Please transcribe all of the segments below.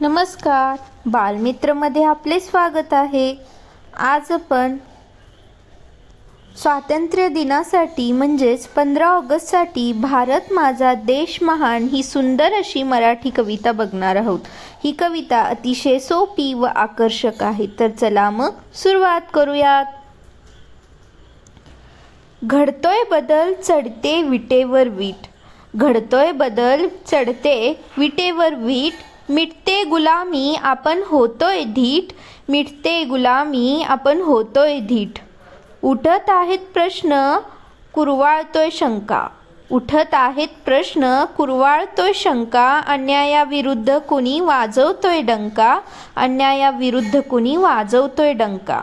नमस्कार. बालमित्रमध्ये आपले स्वागत आहे. आज आपण स्वातंत्र्य दिनासाठी म्हणजेच पंधरा ऑगस्टसाठी भारत माझा देश महान ही सुंदर अशी मराठी कविता बघणार आहोत. ही कविता अतिशय सोपी व आकर्षक आहे. तर चला मग सुरुवात करूयात. घडतोय बदल चढते विटेवर वीट. घडतोय बदल चढते विटेवर वीट. मिटते गुलामी आपण होतोय धीट मिटते गुलामी आपण होतोय धीट. उठत आहेत प्रश्न कुरवाळतोय शंका. उठत आहेत प्रश्न कुरवाळतोय शंका. अन्यायाविरुद्ध कुणी वाजवतोय डंका? अन्यायाविरुद्ध कुणी वाजवतोय डंका?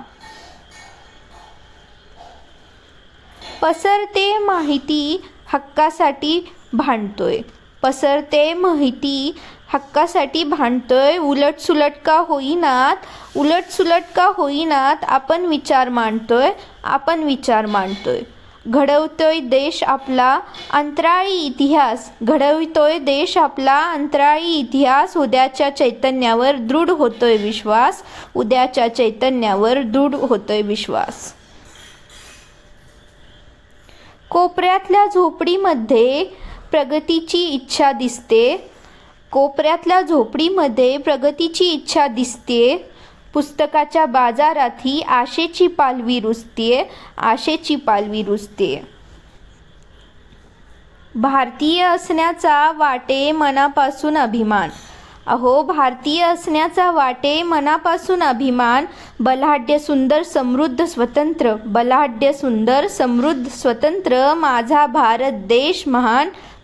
पसरते माहिती हक्कासाठी भांडतोय. पसरते माहिती. हक्कासाठी भांडतोय. उलटसुलट का होईनात? उलटसुलट का होईनात? आपण विचार मांडतोय. आपण विचार मांडतोय. घडवतोय देश आपला अंतराळी इतिहास. घडवतोय देश आपला अंतराळी इतिहास. उद्याच्या चैतन्यावर दृढ होतोय विश्वास. उद्याच्या चैतन्यावर दृढ होतोय विश्वास. कोपऱ्यातल्या झोपडीमध्ये प्रगतीची इच्छा दिसते. कोपऱ्यातल्या झोपडीमध्ये प्रगतीची इच्छा दिसते. पुस्तकाच्या बाजारातही आशेची पालवी रुजते आशेची पालवी रुजते भारतीय असण्याचा वाटे मनापासून अभिमान. अहो भारतीय असण्याचा वाटे मनापासून अभिमान. बलाढ्य सुंदर समृद्ध स्वतंत्र. बलाढ्य सुंदर समृद्ध स्वतंत्र. माझा भारत देश महान.